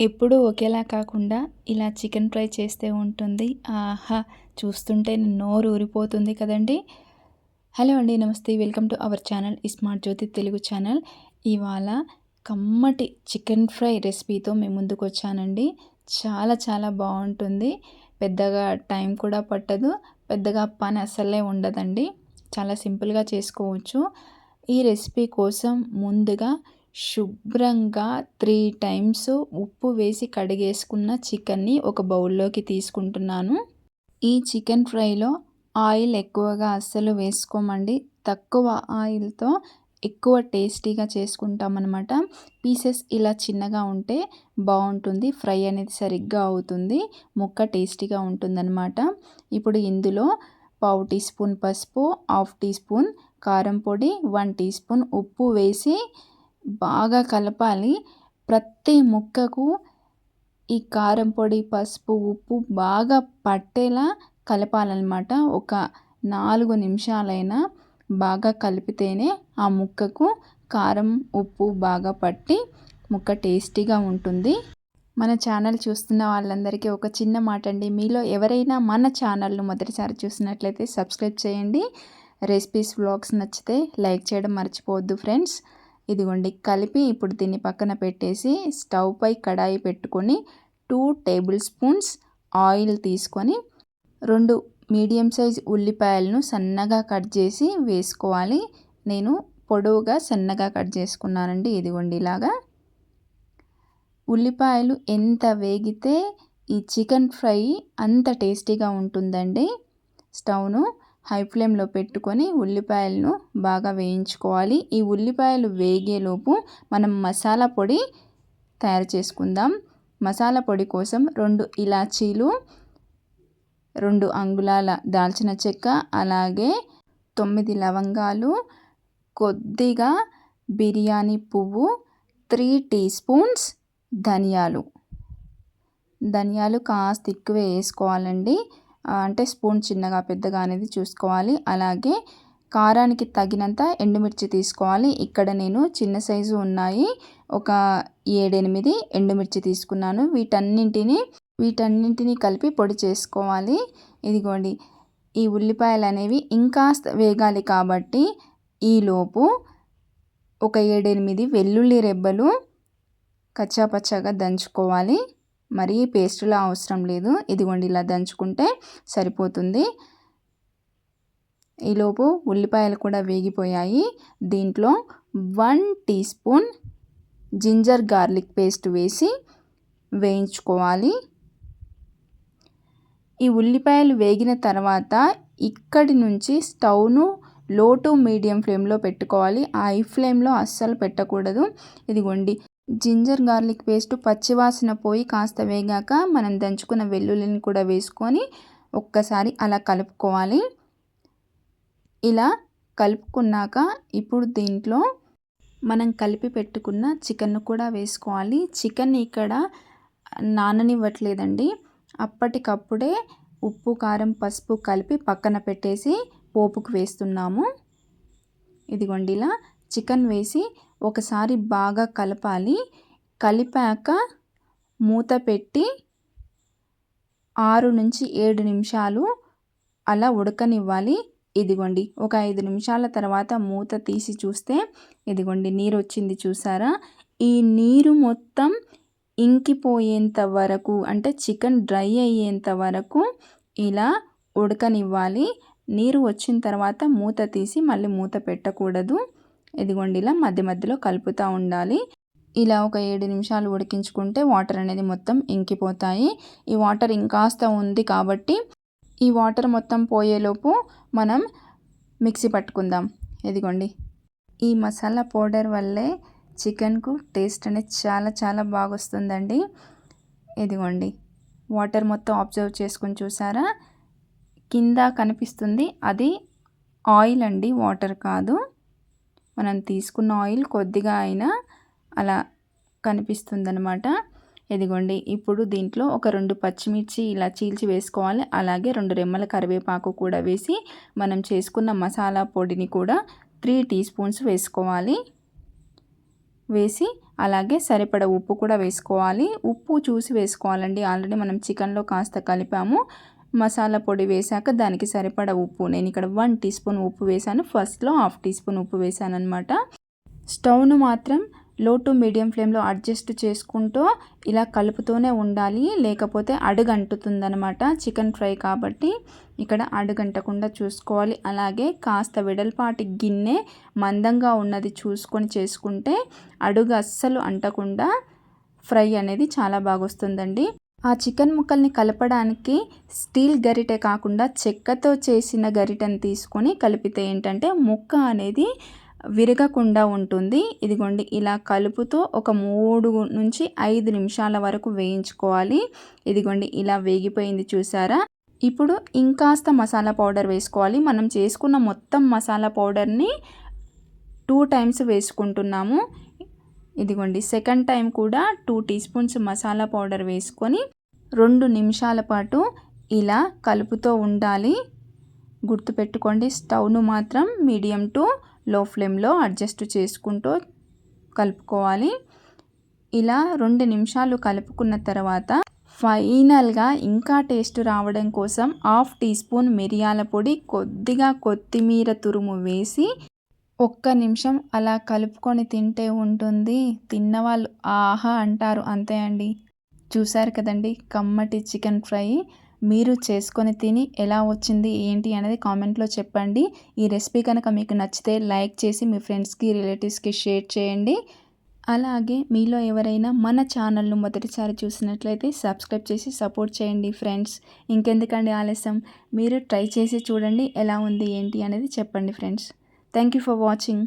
ఎప్పుడూ ఒకేలా కాకుండా ఇలా చికెన్ ఫ్రై చేస్తే ఉంటుంది. ఆహా చూస్తుంటే నోరు ఊరిపోతుంది కదండి. హలో అండి నమస్తే. Welcome to our channel smart Jyothi Telugu channel. ఇవాళ కమ్మటి చికెన్ ఫ్రై రెసిపీతో మేము ముందుకు వచ్చానండి. చాలా చాలా బాగుంటుంది. పెద్దగా టైం కూడా పట్టదు. పెద్దగా పని అసలే ఉండదండి. చాలా సింపుల్గా చేసుకోవచ్చు. ఈ రెసిపీ కోసం ముందుగా శుభ్రంగా త్రీ టైమ్స్ ఉప్పు వేసి కడిగేసుకున్న చికెన్ని ఒక బౌల్లోకి తీసుకుంటున్నాను. ఈ చికెన్ ఫ్రైలో ఆయిల్ ఎక్కువగా అస్సలు వేసుకోమండి. తక్కువ ఆయిల్తో ఎక్కువ టేస్టీగా చేసుకుంటామన్నమాట. పీసెస్ ఇలా చిన్నగా ఉంటే బాగుంటుంది. ఫ్రై అనేది సరిగ్గా అవుతుంది. ముక్క టేస్టీగా ఉంటుందన్నమాట. ఇప్పుడు ఇందులో పావు టీ స్పూన్ పసుపు హాఫ్ టీ స్పూన్ కారం పొడి వన్ టీ స్పూన్ ఉప్పు వేసి బాగా కలపాలి. ప్రతి ముక్కకు ఈ కారం పొడి పసుపు ఉప్పు బాగా పట్టేలా కలపాలన్నమాట. ఒక నాలుగు నిమిషాలైనా బాగా కలిపితేనే ఆ ముక్కకు కారం ఉప్పు బాగా పట్టి ముక్క టేస్టీగా ఉంటుంది. మన ఛానల్ చూస్తున్న వాళ్ళందరికీ ఒక చిన్న మాట అండి మీలో ఎవరైనా మన ఛానల్ను మొదటిసారి చూసినట్లయితే సబ్స్క్రైబ్ చేయండి. రెసిపీస్ వ్లాగ్స్ నచ్చితే లైక్ చేయడం మర్చిపోవద్దు ఫ్రెండ్స్. ఇదిగోండి కలిపి ఇప్పుడు దీన్ని పక్కన పెట్టేసి స్టవ్ పై కడాయి పెట్టుకొని టూ టేబుల్ స్పూన్స్ ఆయిల్ తీసుకొని రెండు మీడియం సైజ్ ఉల్లిపాయలను సన్నగా కట్ చేసి వేసుకోవాలి. నేను పొడవుగా సన్నగా కట్ చేసుకున్నానండి ఇదిగోండి ఇలాగా. ఉల్లిపాయలు ఎంత వేగితే ఈ చికెన్ ఫ్రై అంత టేస్టీగా ఉంటుందండి. స్టవ్ను హై ఫ్లేమ్లో పెట్టుకొని ఉల్లిపాయలను బాగా వేయించుకోవాలి. ఈ ఉల్లిపాయలు వేగేలోపు మనం మసాలా పొడి తయారు చేసుకుందాం. మసాలా పొడి కోసం రెండు ఇలాచీలు రెండు అంగుళాల దాల్చిన చెక్క అలాగే తొమ్మిది లవంగాలు కొద్దిగా బిర్యానీ పువ్వు త్రీ టీ స్పూన్స్ ధనియాలు. ధనియాలు కాస్త ఎక్కువ వేసుకోవాలండి. అంటే స్పూన్ చిన్నగా పెద్దగా అనేది చూసుకోవాలి. అలాగే కారానికి తగినంత ఎండుమిర్చి తీసుకోవాలి. ఇక్కడ నేను చిన్న సైజు ఉన్నాయి. ఒక ఏడెనిమిది ఎండుమిర్చి తీసుకున్నాను. వీటన్నింటిని వీటన్నింటిని కలిపి పొడి చేసుకోవాలి. ఇదిగోండి ఈ ఉల్లిపాయలు అనేవి ఇంకా వేగాలి కాబట్టి ఈలోపు ఒక ఏడెనిమిది వెల్లుల్లి రెబ్బలు కచ్చాపచ్చాగా దంచుకోవాలి. మరీ పేస్టులా అవసరం లేదు. ఇదిగోండి ఇలా దంచుకుంటే సరిపోతుంది. ఈలోపు ఉల్లిపాయలు కూడా వేగిపోయాయి. దీంట్లో one teaspoon ginger garlic paste వేసి వేయించుకోవాలి. ఈ ఉల్లిపాయలు వేగిన తర్వాత ఇక్కడి నుంచి స్టవ్ను లో టు మీడియం ఫ్లేమ్లో పెట్టుకోవాలి. హై ఫ్లేమ్లో అస్సలు పెట్టకూడదు. ఇదిగోండి జింజర్ గార్లిక్ పేస్ట్ పచ్చివాసన పోయి కాస్త వేగాక మనం దంచుకున్న వెల్లుల్లిని కూడా వేసుకొని ఒక్కసారి అలా కలుపుకోవాలి. ఇలా కలుపుకున్నాక ఇప్పుడు దీంట్లో మనం కలిపి పెట్టుకున్న చికెన్ కూడా వేసుకోవాలి. చికెన్ ఇక్కడ నాననివ్వట్లేదండి. అప్పటికప్పుడే ఉప్పు కారం పసుపు కలిపి పక్కన పెట్టేసి పోపుకు వేస్తున్నాము. ఇదిగోండి ఇలా చికెన్ వేసి ఒకసారి బాగా కలపాలి. కలిపాక మూత పెట్టి ఆరు నుంచి ఏడు నిమిషాలు అలా ఉడకనివ్వాలి. ఇదిగోండి. ఒక ఐదు నిమిషాల తర్వాత మూత తీసి చూస్తే ఇదిగోండి నీరు వచ్చింది చూసారా? ఈ నీరు మొత్తం ఇంకిపోయేంత వరకు అంటే చికెన్ డ్రై అయ్యేంత వరకు ఇలా ఉడకనివ్వాలి. నీరు వచ్చిన తర్వాత మూత తీసి మళ్ళీ మూత పెట్టకూడదు. ఇదిగోండి ఇలా మధ్య మధ్యలో కలుపుతూ ఉండాలి. ఇలా ఒక ఏడు నిమిషాలు ఉడికించుకుంటే వాటర్ అనేది మొత్తం ఇంకిపోతాయి. ఈ వాటర్ ఇంకాస్త ఉంది కాబట్టి ఈ వాటర్ మొత్తం పోయేలోపు మనం మిక్సీ పట్టుకుందాం. ఇదిగోండి ఈ మసాలా పౌడర్ వల్లే చికెన్కు టేస్ట్ అనేది చాలా చాలా బాగా వస్తుందండి ఇదిగోండి వాటర్ మొత్తం అబ్జర్వ్ చేసుకొని చూసారా? కింద కనిపిస్తుంది అది ఆయిల్ అండి వాటర్ కాదు. మనం తీసుకున్న ఆయిల్ కొద్దిగా అయినా అలా కనిపిస్తుందనమాట ఇదిగోండి ఇప్పుడు దీంట్లో ఒక రెండు పచ్చిమిర్చి ఇలా చీల్చి వేసుకోవాలి. అలాగే రెండు రెమ్మల కరివేపాకు కూడా వేసి మనం చేసుకున్న మసాలా పొడిని కూడా త్రీ టీ స్పూన్స్ వేసుకోవాలి. వేసి అలాగే సరిపడ ఉప్పు కూడా వేసుకోవాలి. ఉప్పు చూసి వేసుకోవాలండి. ఆల్రెడీ మనం చికెన్లో కాస్త కలిపాము. మసాలా పొడి వేశాక దానికి సరిపడ ఉప్పు. నేను ఇక్కడ వన్ టీ స్పూన్ ఉప్పు వేశాను. ఫస్ట్లో హాఫ్ టీ స్పూన్ ఉప్పు వేశాను అనమాట స్టవ్ను మాత్రం లో టు మీడియం ఫ్లేమ్లో అడ్జస్ట్ చేసుకుంటూ ఇలా కలుపుతూనే ఉండాలి. లేకపోతే అడుగంటుతుందనమాట చికెన్ ఫ్రై కాబట్టి ఇక్కడ అడుగంటకుండా చూసుకోవాలి. అలాగే కాస్త వెడల్పాటి గిన్నె మందంగా ఉన్నది చూసుకొని చేసుకుంటే అడుగు అస్సలు అంటకుండా ఫ్రై అనేది చాలా బాగా వస్తుందండి ఆ చికెన్ ముక్కల్ని కలపడానికి స్టీల్ గరిటె కాకుండా చెక్కతో చేసిన గరిటెని తీసుకొని కలిపితే ఏంటంటే ముక్క అనేది విరగకుండా ఉంటుంది. ఇదిగోండి ఇలా కలుపుతూ ఒక మూడు నుంచి ఐదు నిమిషాల వరకు వేయించుకోవాలి. ఇదిగోండి ఇలా వేగిపోయింది చూసారా? ఇప్పుడు ఇంకాస్త మసాలా పౌడర్ వేసుకోవాలి. మనం చేసుకున్న మొత్తం మసాలా పౌడర్ని టూ టైమ్స్ వేసుకుంటున్నాము. ఇదిగోండి సెకండ్ టైం కూడా two teaspoons masala powder వేసుకొని రెండు నిమిషాల పాటు ఇలా కలుపుతూ ఉండాలి. గుర్తుపెట్టుకోండి స్టవ్ను మాత్రం మీడియం టు లో ఫ్లేమ్లో అడ్జస్ట్ చేసుకుంటూ కలుపుకోవాలి. ఇలా రెండు నిమిషాలు కలుపుకున్న తర్వాత ఫైనల్గా ఇంకా టేస్ట్ రావడం కోసం హాఫ్ టీ స్పూన్ మిరియాల పొడి కొద్దిగా కొత్తిమీర తురుము వేసి ఒక్క నిమిషం అలా కలుపుకొని తింటే ఉంటుంది. తిన్నవాళ్ళు ఆహా అంటారు అంతే అండి. చూశారు కదండి. కమ్మటి చికెన్ ఫ్రై మీరు చేసుకొని తిని ఎలా వచ్చింది ఏంటి అనేది కామెంట్లో చెప్పండి. ఈ రెసిపీ కనుక మీకు నచ్చితే లైక్ చేసి మీ ఫ్రెండ్స్కి రిలేటివ్స్కి షేర్ చేయండి. అలాగే మీలో ఎవరైనా మన ఛానల్ను మొదటిసారి చూసినట్లయితే సబ్స్క్రైబ్ చేసి సపోర్ట్ చేయండి ఫ్రెండ్స్. ఇంకెందుకండి ఆలస్యం? మీరు ట్రై చేసి చూడండి ఎలా ఉంది ఏంటి అనేది చెప్పండి friends. Thank you for watching.